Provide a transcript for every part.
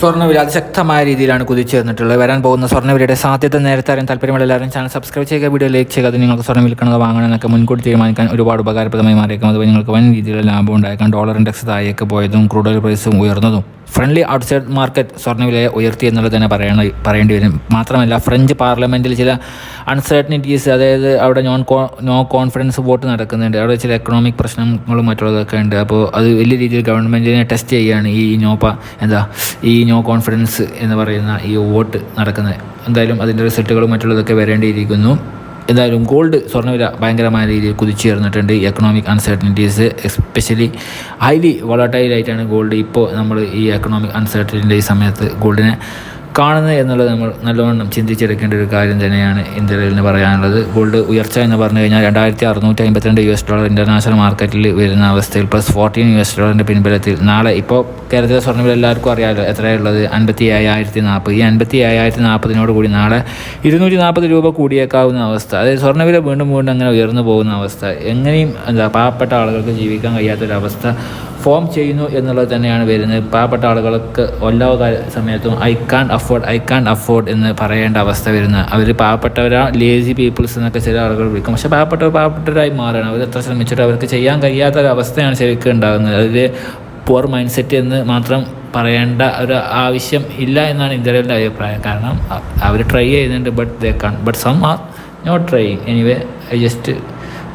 സ്വർണവില അതിശക്തമായ രീതിയിലാണ് കുതിച്ചേർന്നിട്ടുള്ളത് വരാൻ പോകുന്ന സ്വർണവിലയുടെ സാധ്യത നേരത്തെ അറിയാൻ താല്പര്യമുള്ള എല്ലാവരും ചാനൽ സബ്സ്ക്രൈബ് ചെയ്യുക വീഡിയോ ലൈക്ക് ചെയ്യുക. അത് നിങ്ങൾക്ക് സ്വർണം വിൽക്കണത് വാങ്ങണമെന്നൊക്കെ മുൻകൂട്ടി തീരുമാനിക്കാൻ ഒരുപാട് ഉപകാരപ്രദമായി മാറിയേക്കും. അത് നിങ്ങൾക്ക് വൻ രീതിയിലുള്ള ലാഭം ഉണ്ടായേക്കാം. ഡോളർ ഇൻഡെക്സ് താഴേക്ക് പോയതും ക്രൂഡ് ഓയിൽ പ്രൈസും ഉയർന്നതും. ഫ്രണ്ട്ലി ഔട്ട്സൈഡ് മാർക്കറ്റ് സ്വർണവിലയെ ഉയർത്തി എന്നുള്ളത് തന്നെ പറയണ പറയേണ്ടി വരും. മാത്രമല്ല ഫ്രഞ്ച് പാർലമെന്റിൽ ചില അൺസർട്ടനിറ്റീസ് അതായത് അവിടെ non co no confidence vote നടക്കുന്നുണ്ട്. അവിടെ ചില എക്കണോമിക് പ്രശ്നങ്ങളും മറ്റുള്ളതൊക്കെ ഉണ്ട്. അപ്പോൾ അത് വലിയ രീതിയിൽ ഗവൺമെന്റിനെ ടെസ്റ്റ് ചെയ്യുകയാണ് ഈ നോപ്പ എന്താ ഈ നോ കോൺഫിഡൻസ് എന്ന് പറയുന്ന ഈ വോട്ട് നടക്കുന്നത്. എന്തായാലും അതിന്റെ റിസൾട്ടുകളും മറ്റുള്ളതൊക്കെ വരേണ്ടിയിരിക്കുന്നു. എന്തായാലും ഗോൾഡ് സ്വർണവില ഭയങ്കരമായ രീതിയിൽ കുതിച്ചുയർന്നിട്ടുണ്ട്. എക്കണോമിക് അൺസർട്ടനിറ്റീസ് എസ്പെഷ്യലി ഹൈലി വളട്ടൈലായിട്ടാണ് ഗോൾഡ് ഇപ്പോൾ നമ്മൾ ഈ എക്കണോമിക് അൺസർട്ടനിറ്റി സമയത്ത് ഗോൾഡിനെ കാണുന്നത് എന്നുള്ളത് നമ്മൾ നല്ലവണ്ണം ചിന്തിച്ചെടുക്കേണ്ട ഒരു കാര്യം തന്നെയാണ് ഇന്ത്യയിൽ നിന്ന് പറയാനുള്ളത്. ഗോൾഡ് ഉയർച്ച എന്ന് പറഞ്ഞു കഴിഞ്ഞാൽ രണ്ടായിരത്തി അറുന്നൂറ്റി അമ്പത്തിരണ്ട് യു എസ് ഡോളർ ഇന്റർനാഷണൽ മാർക്കറ്റിൽ വരുന്ന അവസ്ഥയിൽ പ്ലസ് ഫോർട്ടീൻ യു എസ് ഡോളറിന്റെ പിൻബലത്തിൽ. നാളെ ഇപ്പോൾ കേരളത്തിലെ സ്വർണവില എല്ലാവർക്കും അറിയാമല്ലോ എത്രയുള്ളത്? അൻപത്തി ഏഴായിരത്തി നാൽപ്പത് ഈ അൻപത്തി ഏഴായിരത്തി നാൽപ്പതിനോട് കൂടി നാളെ ഇരുന്നൂറ്റി നാൽപ്പത് രൂപ കൂടിയേക്കാവുന്ന അവസ്ഥ. അതായത് സ്വർണവില വീണ്ടും വീണ്ടും അങ്ങനെ ഉയർന്നു പോകുന്ന അവസ്ഥ. എങ്ങനെയും എന്താ പാവപ്പെട്ട ആളുകൾക്ക് ജീവിക്കാൻ കഴിയാത്തൊരവസ്ഥ ഫോം ചെയ്യുന്നു എന്നുള്ളത് തന്നെയാണ് വരുന്നത്. പാവപ്പെട്ട ആളുകൾക്ക് എല്ലാ സമയത്തും I can't afford I can't afford എന്ന് പറയേണ്ട അവസ്ഥ വരുന്നത്. അവർ പാവപ്പെട്ടവരാ ലേസി പീപ്പിൾസ് എന്നൊക്കെ ചില ആളുകൾ വിളിക്കും. പക്ഷേ പാവപ്പെട്ടവർ പാവപ്പെട്ടവരായി മാറണം അവർ എത്ര ശ്രമിച്ചിട്ട് അവർക്ക് ചെയ്യാൻ കഴിയാത്ത ഒരു അവസ്ഥയാണ് ശരിക്കും ഉണ്ടാകുന്നത്. അതിൽ പുവർ മൈൻഡ് സെറ്റ് എന്ന് മാത്രം പറയേണ്ട ഒരു ആവശ്യം ഇല്ല എന്നാണ് ഇന്ത്യയുടെ അഭിപ്രായം. കാരണം അവർ ട്രൈ ചെയ്യുന്നുണ്ട് but they can't but some are not trying anyway I just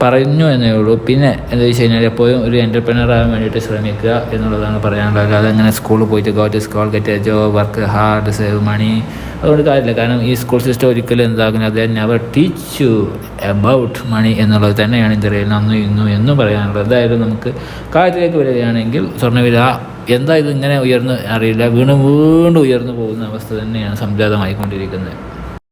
പറഞ്ഞു എന്നേ ഉള്ളൂ പിന്നെ എന്താ വെച്ച് കഴിഞ്ഞാൽ എപ്പോഴും ഒരു എന്റർപ്രണർ ആകാൻ വേണ്ടിയിട്ട് ശ്രമിക്കുക എന്നുള്ളതാണ് പറയാനുള്ളത്. അല്ലാതെ അങ്ങനെ സ്കൂളിൽ പോയിട്ട് go to school get a job work hard save money അതുകൊണ്ട് കാര്യമില്ല. കാരണം ഈ സ്കൂൾ സിസ്റ്റം ഒരിക്കലും എന്താകുന്നത് അത് never teach you about money എന്നുള്ളത് തന്നെയാണ് ഇന്ത്യയിൽ അന്നും ഇന്നും എന്നും പറയാനുള്ളത്. എന്തായാലും നമുക്ക് കാര്യത്തിലേക്ക് വരികയാണെങ്കിൽ സ്വർണവില എന്താ ഇത് ഇങ്ങനെ ഉയർന്ന് അറിയില്ല. വീണ്ടും വീണ്ടും ഉയർന്നു പോകുന്ന അവസ്ഥ തന്നെയാണ് സംജാതമായിക്കൊണ്ടിരിക്കുന്നത്.